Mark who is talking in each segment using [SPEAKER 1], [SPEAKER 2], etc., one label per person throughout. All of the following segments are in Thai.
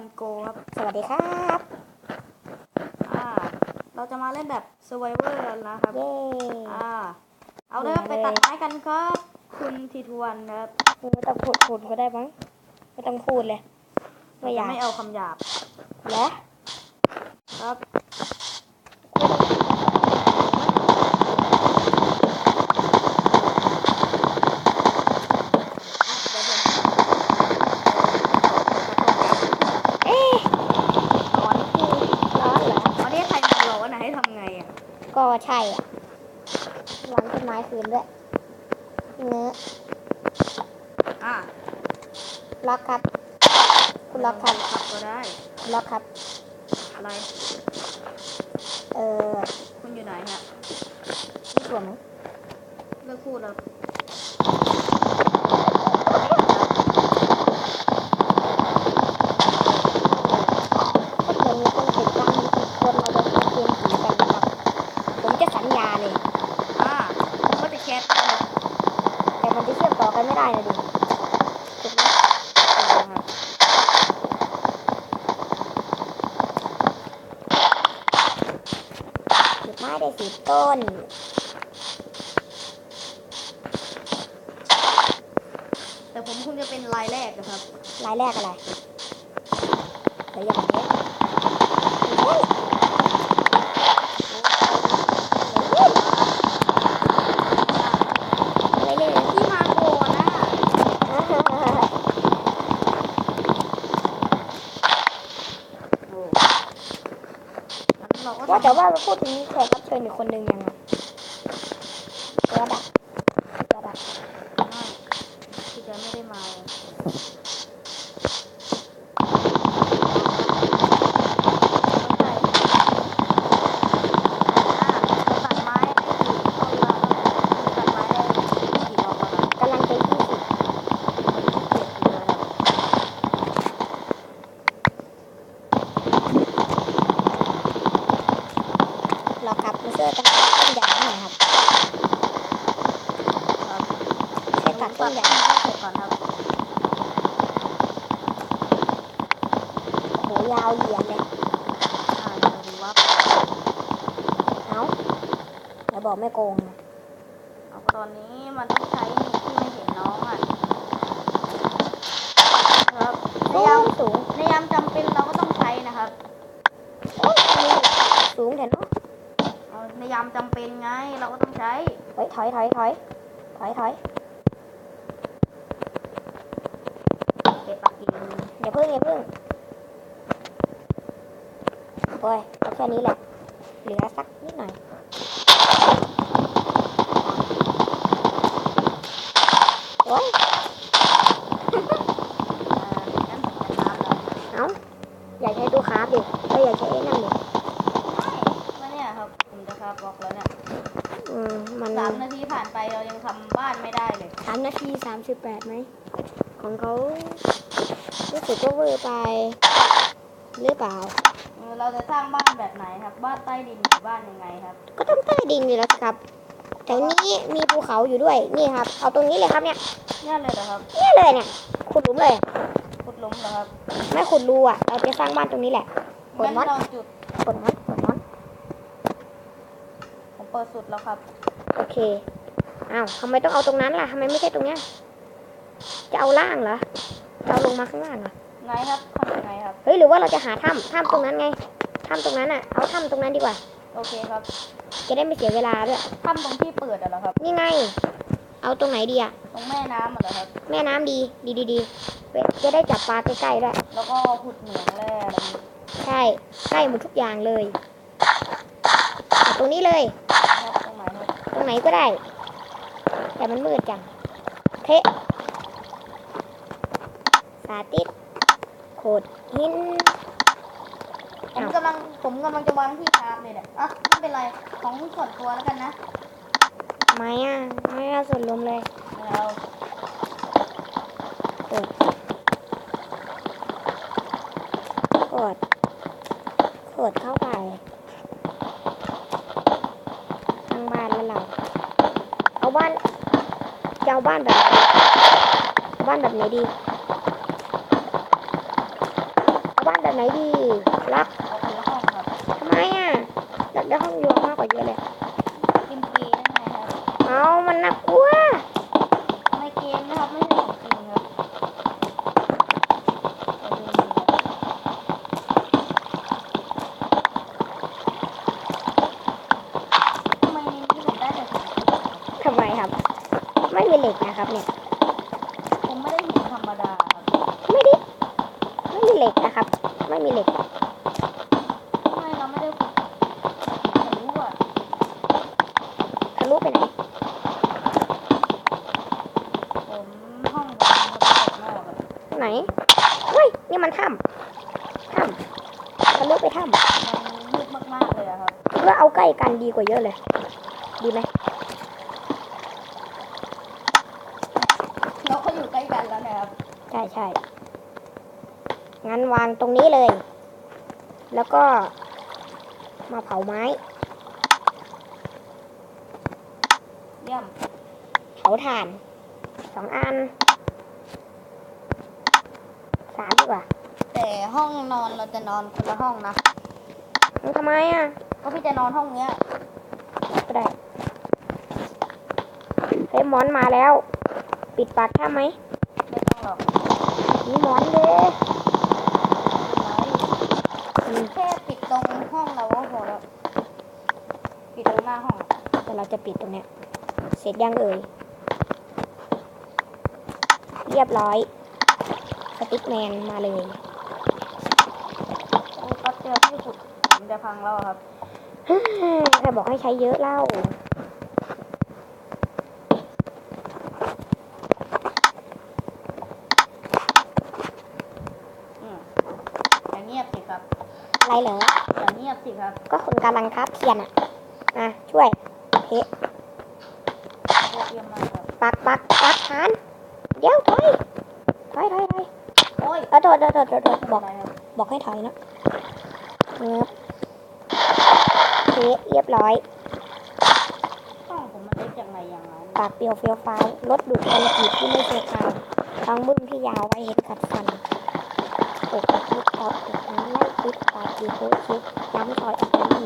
[SPEAKER 1] จครับ T2 One Go ครับ
[SPEAKER 2] สวัสดีครับ
[SPEAKER 1] อ่าเราจะมาเล่นแบบ Survivor กันนะครับ
[SPEAKER 2] เย้
[SPEAKER 1] อ่าเอาเลยครับ
[SPEAKER 2] มา
[SPEAKER 1] ไป
[SPEAKER 2] เลย
[SPEAKER 1] ตัดไม้กันครับ คุณ T2 One ครับ
[SPEAKER 2] ไม่ต้องพูดพูดก็ได้มั้งไม่ต้องพูดเลย ไม่อยาก
[SPEAKER 1] ไม่เอาคำหยาบ
[SPEAKER 2] แล้ว
[SPEAKER 1] ครับ
[SPEAKER 2] เอ๊ะ
[SPEAKER 1] ร้อน
[SPEAKER 2] ร้อนเหรอ
[SPEAKER 1] ประเทศไทยมันร้อนนะให้ทำไงอะ
[SPEAKER 2] ก็ใช่อะล้างต้นไม้คืนด้วยเนื้อ
[SPEAKER 1] อ่า
[SPEAKER 2] ล็อกครับ คุณล็อกครับ
[SPEAKER 1] ขับก็ได้
[SPEAKER 2] คุณล็อกครับ
[SPEAKER 1] อะไร
[SPEAKER 2] เออ
[SPEAKER 1] คุณอยู่ไหนฮะ
[SPEAKER 2] มีถั่วไหม
[SPEAKER 1] เลิกพูดแล้ว
[SPEAKER 2] ถ้าเกิดมีคนติดตั้งมีกี่คนเราจะเกมผีกันนะครับ ผมจะสัญญาเลย
[SPEAKER 1] อ่าผมก็จะแคส
[SPEAKER 2] แต่ มันจะเชื่อมต่อกันไม่ได้นะดิถูกไหม
[SPEAKER 1] ครับ
[SPEAKER 2] ปลูกไม้ได้สิบต้น
[SPEAKER 1] แต่ผมคงจะเป็นรายแรกนะครับ
[SPEAKER 2] รายแรกอะไรเดี๋ยวอย่างนี้เฮ้ยอะไรเนี่ย
[SPEAKER 1] ที่มาโกนนะโอ้งั้นเราก็
[SPEAKER 2] ว่า แต่ว่าเราพูดถึงแขกรับเชิญอีกคนหนึ่งยังไงเกิดอะเกิดอะ
[SPEAKER 1] ไม่ที่จะไม่ได้มาตัดไม้ได้กี่ต้นละตัดไม้ได้กี่ดอกแล้วครับ
[SPEAKER 2] กำลังจะยี่สิบ
[SPEAKER 1] เจ็ดอยู่เลยครับ
[SPEAKER 2] เรากลับมาเชื่อกันต้นใหญ่หน่อยครับ
[SPEAKER 1] ครับ
[SPEAKER 2] ช่วยตัดต้นใหญ่
[SPEAKER 1] ให้เสร็จก่อนครับ
[SPEAKER 2] โหยาวเหยียดเลย
[SPEAKER 1] อ่าเดี๋ยวดูว่า
[SPEAKER 2] เอ้าแล้ว บอกไม่โกงนะ
[SPEAKER 1] เอาตอนนี้มันต้องใช้ที่ไม่เห็นน้องอะครับใน
[SPEAKER 2] สู
[SPEAKER 1] ยาม
[SPEAKER 2] งสูง
[SPEAKER 1] ในยามจำเป็นเราก็ต้องใช้นะครับ
[SPEAKER 2] โอ้ยนี่สูงแต่เนาะ
[SPEAKER 1] เอาในยามจำเป็นไงเราก็ต้องใช้
[SPEAKER 2] เฮ้ยถอยถอยถอยถอยถอย
[SPEAKER 1] เก็บปักกิ่ง
[SPEAKER 2] อย่าพึ่งอย่าพึ่งโอ้ยเอาแค่นี้แหละเหลือสักนิดหน่อยโอ้ย
[SPEAKER 1] อ่างั้นผมจะน้ำแล้ว
[SPEAKER 2] เอ้าอย่าใช้ตัวคราฟดิเอ้ยอย่าใช้ไอ้นั่นดิ
[SPEAKER 1] ไม่แล้วเนี่ยครับผมจะคาบล็อกแล้วเนี่ย
[SPEAKER 2] อืมมัน
[SPEAKER 1] สามนาทีผ่านไปเรายังทำบ้านไม่ได้เลย
[SPEAKER 2] สามนาทีสามสิบแปดไหม ของเขารู้สึกว่าเวอร์ไป หรือเปล่า
[SPEAKER 1] เออเราจะสร้างบ้านแบบไหนครับ บ้านใต้ดินหรือบ้านยังไงครับ
[SPEAKER 2] ก็ต้องใต้ดินอยู่แล้วสิครับ แต่นี้มีภูเขาอยู่ด้วยนี่ครับ เอาตรงนี้เลยครับเนี่ย
[SPEAKER 1] เนี่ยเลยเหรอครับ
[SPEAKER 2] เนี่ยเลยเนี่ยขุดหลุมเลย
[SPEAKER 1] ขุดหลุมเหรอครับ
[SPEAKER 2] ไม่ขุดรูอะเราจะสร้างบ้านตรงนี้แหละกด
[SPEAKER 1] งั้น
[SPEAKER 2] มอส
[SPEAKER 1] เราจุด
[SPEAKER 2] กดมอสกดมอส
[SPEAKER 1] ผมเปิดสุดแล้วครับ
[SPEAKER 2] โอเคอ้าวทำไมต้องเอาตรงนั้นล่ะทำไมไม่ใช่ตรงเนี้ยจะเอาล่างเหรอจะเอาลงมาข้างล่างเหรอ
[SPEAKER 1] ไงครับทำยังไงครับ
[SPEAKER 2] เฮ้ยหรือว่าเราจะหาถ้ำถ้ำตรงนั้นไงถ้ำตรงนั้นอะเอาถ้ำตรงนั้นดีกว่า
[SPEAKER 1] โอเคครับ
[SPEAKER 2] จะได้ไม่เสียเวลาด้วย
[SPEAKER 1] ทำตรงที่เปิดอะเหรอครับ
[SPEAKER 2] นี่ไง เอาตรงไหนดีอะ
[SPEAKER 1] ตรงแม่น้ำอะเหรอครับ
[SPEAKER 2] แม่น้ำดีดีดีดีจะได้จับปลาใกล้ๆด้วย
[SPEAKER 1] แล้วก็ขุดเหมืองแร่อะไรนี้
[SPEAKER 2] ใช่ใกล้หมดทุกอย่างเลยเอาตรงนี้เลย
[SPEAKER 1] ครับตรงไหนครับ
[SPEAKER 2] ตรงไหนก็ได้ แต่มันมืดจังเทะสาติดโขดหิน
[SPEAKER 1] ผม
[SPEAKER 2] อ้าว
[SPEAKER 1] กำลังผมกำลังจะวางที่คราฟเลยเนี่ยอะไม่เป็นไรของส่วนตัวแล้วกันนะ
[SPEAKER 2] ไม่อะไม่เอาส่วนรวมเลย
[SPEAKER 1] เอา
[SPEAKER 2] โขดโขดโขดเข้าไปทางบ้านแล้วเราเอาบ้านจะเอาบ้านแบบไหนเอาบ้านแบบไหนดีไหนดีรับ
[SPEAKER 1] เอาคนละห้องครับ
[SPEAKER 2] ทำไมอะอยากได้ห้องรวมมากกว่าเยอะเลย
[SPEAKER 1] กินเกมได้ไงครับ
[SPEAKER 2] เอามันน่ากลัว
[SPEAKER 1] ไม่เกมนะครับไม่ใช่ของจริงครับเอาดูดีครับทำไมในนี้ผมได้แต่สีเขียวครับ
[SPEAKER 2] ทำไมครับ ไม่มีเหล็กนะครับเนี่ย
[SPEAKER 1] ผมไม่ได้หินธรรมดาครับ
[SPEAKER 2] ไม่ได้ไม่มีเหล็กนะครับ ไม่มีเหล็ก
[SPEAKER 1] ทำไมเราไม่ได้ขุดทะลุอะ
[SPEAKER 2] ทะลุไปไหน
[SPEAKER 1] ผมห้องผมเขาไปตกนอกอะ
[SPEAKER 2] ไหนเฮ้ย นี่มันถ้ำถ้ำทะลุไปถ้
[SPEAKER 1] มันมืดมากๆเลยอะครับำ
[SPEAKER 2] คิดว่าเอาใกล้กัน ดีกว่าเยอะเลย ดีไหม
[SPEAKER 1] เราก็อยู่ใกล้กันแล้วนะครับ
[SPEAKER 2] ใช่ใช่งั้นวางตรงนี้เลย แล้วก็มาเผาไม้
[SPEAKER 1] เยี่ยม
[SPEAKER 2] เผาถ่านสองอันสามดีกว่า
[SPEAKER 1] แต่ห้องนอนเราจะนอนคนละห้องนะ
[SPEAKER 2] มันทำไมอะ
[SPEAKER 1] ก็พี่จะนอนห้องเนี้ย
[SPEAKER 2] ก็ได้เฮ้ยหมอนมาแล้ว ปิดปากถ้ำไหม
[SPEAKER 1] ไม่ต้องหรอก
[SPEAKER 2] มีหมอนเลยอืม
[SPEAKER 1] แค่ปิดตรงห้องเราก็พอแล้ว ปิดตรงหน้าห้อง
[SPEAKER 2] แต่เราจะปิดตรงเนี้ย เสร็จยังเอ่ย เรียบร้อย สติ๊กแมนมาเลย
[SPEAKER 1] โอ้ก็เจอที่ขุดผมจะพังแล้วอะครับ
[SPEAKER 2] ใครบอกให้ใช้เยอะเล่า
[SPEAKER 1] อืมอย่าเงียบสิครับ
[SPEAKER 2] อะไรเหรอ
[SPEAKER 1] อย่าเงียบสิครับ
[SPEAKER 2] ก็คนกำลังคับเทียนอะอะช่วยเท
[SPEAKER 1] โคตรเยี่ยมมากครับ
[SPEAKER 2] ปักปักปักฐาน เดี๋ยวถอยถอยถอยถอย
[SPEAKER 1] โอ้ย
[SPEAKER 2] เออโดดโดดโดดโดดโดดบอก
[SPEAKER 1] อะไรครับ
[SPEAKER 2] บอกให้ถอยนะเงียบ เทเรียบร้อย
[SPEAKER 1] ห้องผมมันเล็กจากไหนอย่างนั้น
[SPEAKER 2] ปากเปรียวเฟี้ยวฟ้าวรถดูดคอนกรีตที่ไม่เคยคาวทางบึ้มที่ยาวไว้เห็นขัดฟันอกกระทิบคออกน้ำไล่ติดปากดีโคชิดย้ำซอยอัตลี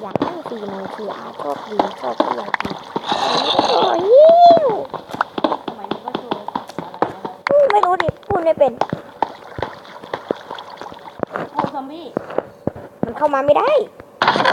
[SPEAKER 2] อยากนั่งสีมือทีอาโชคดีโชคดีอย่างดีโอ้ยหิว
[SPEAKER 1] สมัยนี้ก็โชว์อะไรนะครับ
[SPEAKER 2] ไม่รู้ดิพูดไม่เป็น
[SPEAKER 1] โอ้ซอมบี้
[SPEAKER 2] มันเข้ามาไม่ได้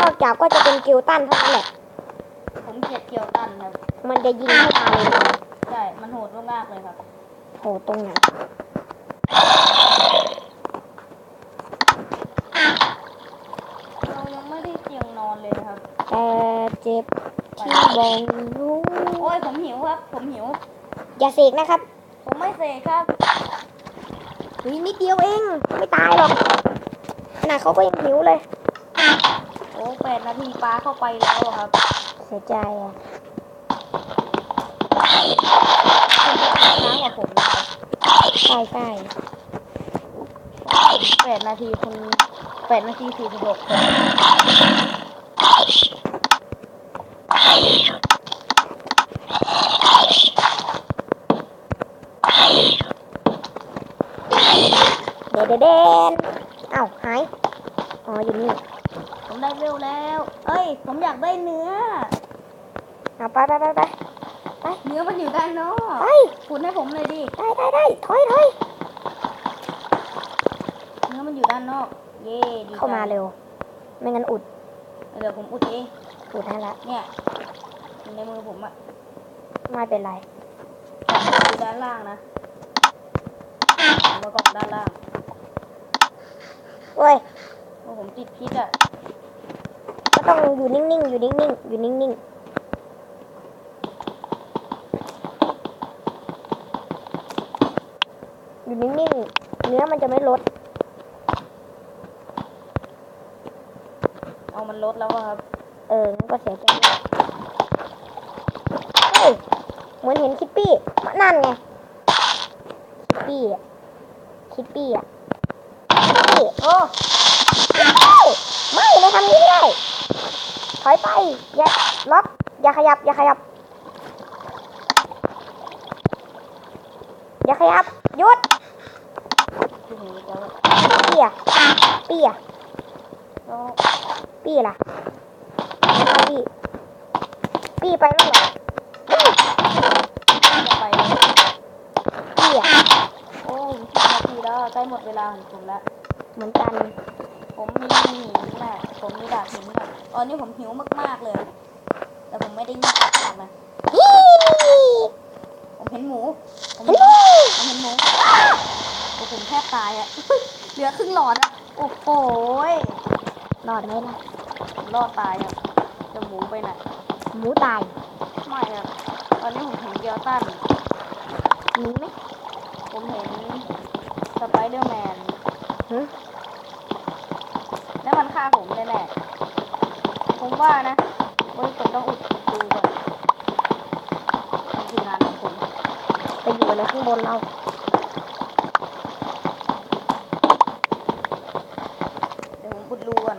[SPEAKER 2] นอกจากก็จะเป็นกิลตันเท่านั้นแหละ
[SPEAKER 1] ผมเกลียดเกียวตันครับ
[SPEAKER 2] มันจะยิงเข้ามาเลยนะ
[SPEAKER 1] ใช่ มันโหดมากๆเลยครับ
[SPEAKER 2] โหตรงไหน
[SPEAKER 1] เรายังไม่ได้เตียงนอนเลยนะครับ
[SPEAKER 2] แต่เจ็บที่บองรู้
[SPEAKER 1] โอ้ยผมหิวครับ ผมหิว
[SPEAKER 2] อย่าเสกนะครับ
[SPEAKER 1] ผมไม่เสกครับ
[SPEAKER 2] วินิดเดียวเอง ไม่ตายหรอกขนาดเขาก็ยังหิวเลย
[SPEAKER 1] โอ้แปดนาทีปลาเข้าไปแล้วอะครับ
[SPEAKER 2] เสียใจอะ
[SPEAKER 1] คุณจะช้ากว่าผมนะครับ
[SPEAKER 2] ใช่ใช่
[SPEAKER 1] แปดนาทีคุณแปดนาทีสี่สิบหกคน
[SPEAKER 2] เดเดเดนเอ้าหาย อ๋อ อยู่นี่
[SPEAKER 1] ผมได้เวลแล้ว เอ้ย ผมอยากได้เนื้อ
[SPEAKER 2] เอาไปไปไปไป
[SPEAKER 1] เนื้อมันอยู่ด้านนอก
[SPEAKER 2] ไป
[SPEAKER 1] ขุดให้ผมเลยดิ
[SPEAKER 2] ได้ได้ได้ถอยถอย
[SPEAKER 1] เนื้อมันอยู่ด้านนอก เย่ดี
[SPEAKER 2] เข้ามาเร็ว ไม่งั้นอุด
[SPEAKER 1] เดี๋ยวผมอุดเอง
[SPEAKER 2] อุดให้ละ
[SPEAKER 1] เนี่ยอยู่ในมือผมอะ
[SPEAKER 2] ไม่เป็นไร
[SPEAKER 1] อยู่ด้านล่างนะผมประกอบด้านล่าง
[SPEAKER 2] เว้ย
[SPEAKER 1] เพราะผมติดพิษอะ
[SPEAKER 2] ก็ ต้องอยู่นิ่งๆ อยู่นิ่งๆ อยู่นิ่งๆอยู่นิ่งๆ เนื้อมันจะไม่ลด
[SPEAKER 1] เอามันลดแล้วอะครับ
[SPEAKER 2] เอองั้นก็เสียใจด้วยเฮ้ย เหมือนเห็นคิปปี้นั่นไง คิปปี้อะคิปปี้อะคิปปี้
[SPEAKER 1] โอ้
[SPEAKER 2] ไม่ไม่ทำนี้ไม่ได้ ถอยไป อย่าล็อกอย่าขยับ อย่าขยับ อย่าขยับ หยุด
[SPEAKER 1] ที่หนูจะ
[SPEAKER 2] เหี้ยอะปี้อะ
[SPEAKER 1] แล้ว
[SPEAKER 2] ปี้ล่ะไปปี้ปี้ไปแล้วเหรอ
[SPEAKER 1] จะไปเลย
[SPEAKER 2] ปี้อะ
[SPEAKER 1] โอ้ยสิบนาทีแล้วใกล้หมดเวลาของผมแล้ว
[SPEAKER 2] เหมือนกัน
[SPEAKER 1] ผมมีหินน่ะผมมีดาบหินน่ะตอนนี้ผมหิวมากๆเลย แต่ผมไม่ได้ยินกลับนะผมเห็นหมู ผมเห็น
[SPEAKER 2] หล
[SPEAKER 1] ผมเห็นหมูโอ้ผมแทบตายอะเหลือครึ่งหลอดอะโอ้โหย
[SPEAKER 2] รอดไหมล่ะ
[SPEAKER 1] ผมรอดตายอะจะหมูไปไหน
[SPEAKER 2] หมูตาย
[SPEAKER 1] ไม่อะตอนนี้ผมเห็นเกียวตัน
[SPEAKER 2] มีไหม
[SPEAKER 1] ผมเห็นสไปเดอร์แมน
[SPEAKER 2] หึ
[SPEAKER 1] แล้วมัน ฆ่าผมแน่ๆผมว่านะเฮ้ยผมต้องอุดดูก่อนนี่คืองานของผม
[SPEAKER 2] ไปอยู่อะไรข้างบนเรา
[SPEAKER 1] เดี๋ยวผมอุดรูก่อน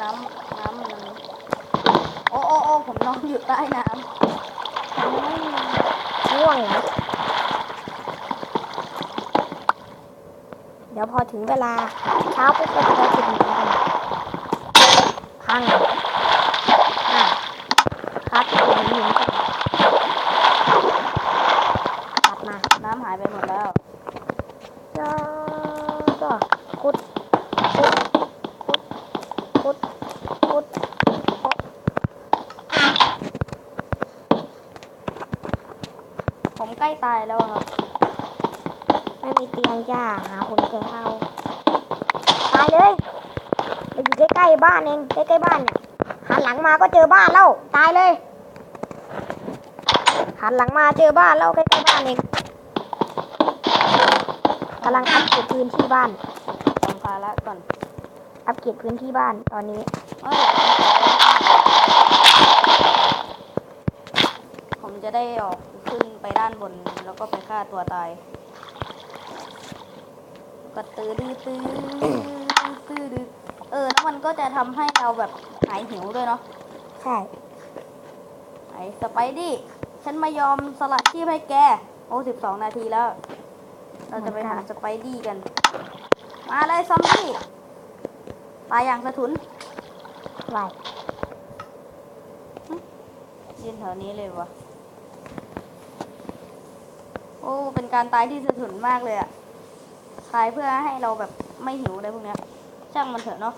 [SPEAKER 1] น้ำน้ำมันโอ้โอ้โอ้ผมนอนอยู่ใต้น้ำผมไม่มี
[SPEAKER 2] ง่วงเหรอเดี๋ยวพอถึงเวลาเช้าปุ๊บก็จะไดหมูกันพังอะครับจุดหมูกันกลับมา
[SPEAKER 1] น้ำหายไปหมดแล้ว
[SPEAKER 2] ก็ก็คุดคุดคุดคุดคุด
[SPEAKER 1] ผมใกล้ตายแล้วอะครับ
[SPEAKER 2] ไม่มีเตียงจ้าหาคนแก่เอาตายเลยเราอยู่ใกล้ๆบ้านเองใกล้ๆบ้านเนี่ยหันหลังมาก็เจอบ้านแล้วตายเลยหันหลังมาเจอบ้านแล้วใกล้ๆบ้านเองกำลังอัปเกรดพื้นที่บ้าน
[SPEAKER 1] ทำภาระก่อน
[SPEAKER 2] อัปเกรดพื้นที่บ้านตอนนี้
[SPEAKER 1] เอ้ยผมจะได้ออกขึ้นไปด้านบนแล้วก็ไปฆ่าตัวตาย ก็ตื้อดื้อตื้อตื้อดื้อเออ แล้วมันก็จะทำให้เราแบบหายหิวด้วยเนาะ
[SPEAKER 2] ใช่
[SPEAKER 1] ไอ้สไปดี้ฉันมายอมสละชีพให้แก โอ้สิบสองนาทีแล้ว เราจะไปหาสไปดี้กัน มาเลยซอมบี้ตายอย่างสะทุน
[SPEAKER 2] ไหว
[SPEAKER 1] ยืนแถวนี้เลยวะโอ้ เป็นการตายที่สะทุนมากเลยอะ ตายเพื่อให้เราแบบไม่หิวอะไรพวกเนี้ยช่างมันเถอะเนาะ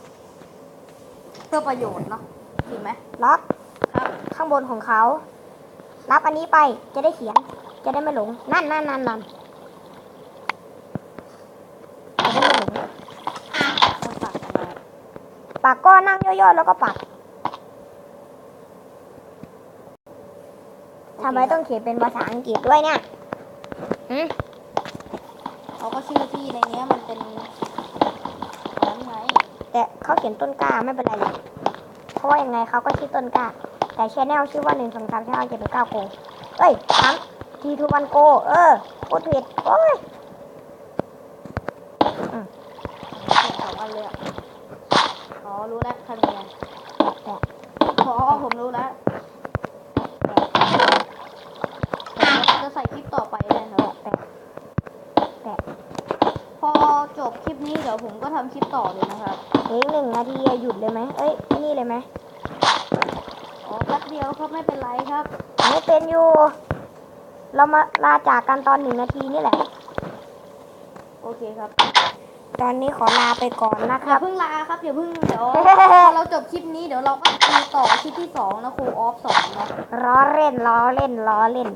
[SPEAKER 1] เพื่อประโยชน์เนาะจริงไหม
[SPEAKER 2] ล็อก
[SPEAKER 1] ครับ
[SPEAKER 2] ข้างบนของเขารับอันนี้ไปจะได้เขียน จะได้ไม่หลง นั่นนั่นนั่นนั่นจะได้ไม่หลง
[SPEAKER 1] มันตัดกันมา
[SPEAKER 2] ปักก็นั่งย่อๆแล้วก็ปักทำไมต้องเขียนเป็นภาษาอังกฤษด้วยเนี่ยหืม
[SPEAKER 1] เขาก็ชื่อที่ในเนี้ยมันเป็นนั้นไง
[SPEAKER 2] แต่เขาเขียนต้นกล้าไม่เป็นไรหรอกเพราะว่ายังไงเขาก็ชื่อต้นกล้า แต่ชแนลชื่อว่าหนึ่งสองสามชแนลเจ็ดเป็นเก้าโกเอ้ยสามทีทูวันโก เออพูดผิดโอ้ย
[SPEAKER 1] เขียนสองอันเลยอะอ๋อรู้แล้วทำยังไง
[SPEAKER 2] แปะ
[SPEAKER 1] อ๋อผมรู้แล้วผมจะใส่คลิปต่อไปเลยครับ
[SPEAKER 2] แปะแปะ
[SPEAKER 1] พอจบ คลิปนี้เดี๋ยวผมก็ทำคลิปต่อเลยนะครับ
[SPEAKER 2] เฮ้ยหนึ่งนาทีอะหยุดเลยไหมเอ้ยไอ้นี่เลยไหม
[SPEAKER 1] อ๋อแป๊บเดียวครับไม่เป็นไรครับ
[SPEAKER 2] ไม่เป็นอยู่ เรามาลาจากกันตอนหนึ่งนาทีนี่แหละ
[SPEAKER 1] โอเคครับ
[SPEAKER 2] ตอนนี้ขอลาไปก่อนนะค
[SPEAKER 1] อย่า
[SPEAKER 2] รับ
[SPEAKER 1] เพิ่งลาครับอย่าเพิ่งเดี๋ยว พอเราจบคลิปนี้เดี๋ยวเราก็ดูต่อคลิปที่สองนะครูออฟสองเนาะ
[SPEAKER 2] ล้อเล่นล้อเล่นล้อเล่น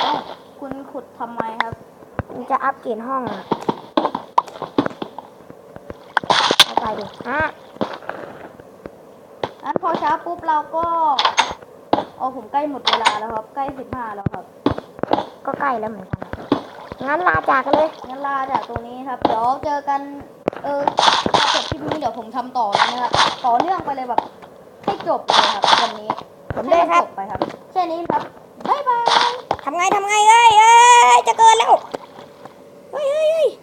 [SPEAKER 1] เอ้าคุณขุดทำไมครับ
[SPEAKER 2] มันจะอัปเกรดห้องอะเอาไปดิฮะ
[SPEAKER 1] งั้นพอเช้าปุ๊บเราก็เอาผมใกล้หมดเวลาแล้วครับ ใกล้สิบห้าแล้วครับ
[SPEAKER 2] ก็ใกล้แล้วเหมือนกันอะงั้นลาจากกันเลย
[SPEAKER 1] งั้นลาจากตรงนี้ครับ เดี๋ยวเจอกัน เออพอจบคลิปนี้เดี๋ยวผมทำต่อเลยนะครับ ต่อเนื่องไปเลยแบบให้จบเลยครับวันนี้
[SPEAKER 2] ผมด้วยครับ
[SPEAKER 1] ให้จบไปครับ แค่นี้ครับ บ๊ายบาย
[SPEAKER 2] ทำไงทำไงเอ้ยเอ้ยจะเกินแล้ว Oy oy oy.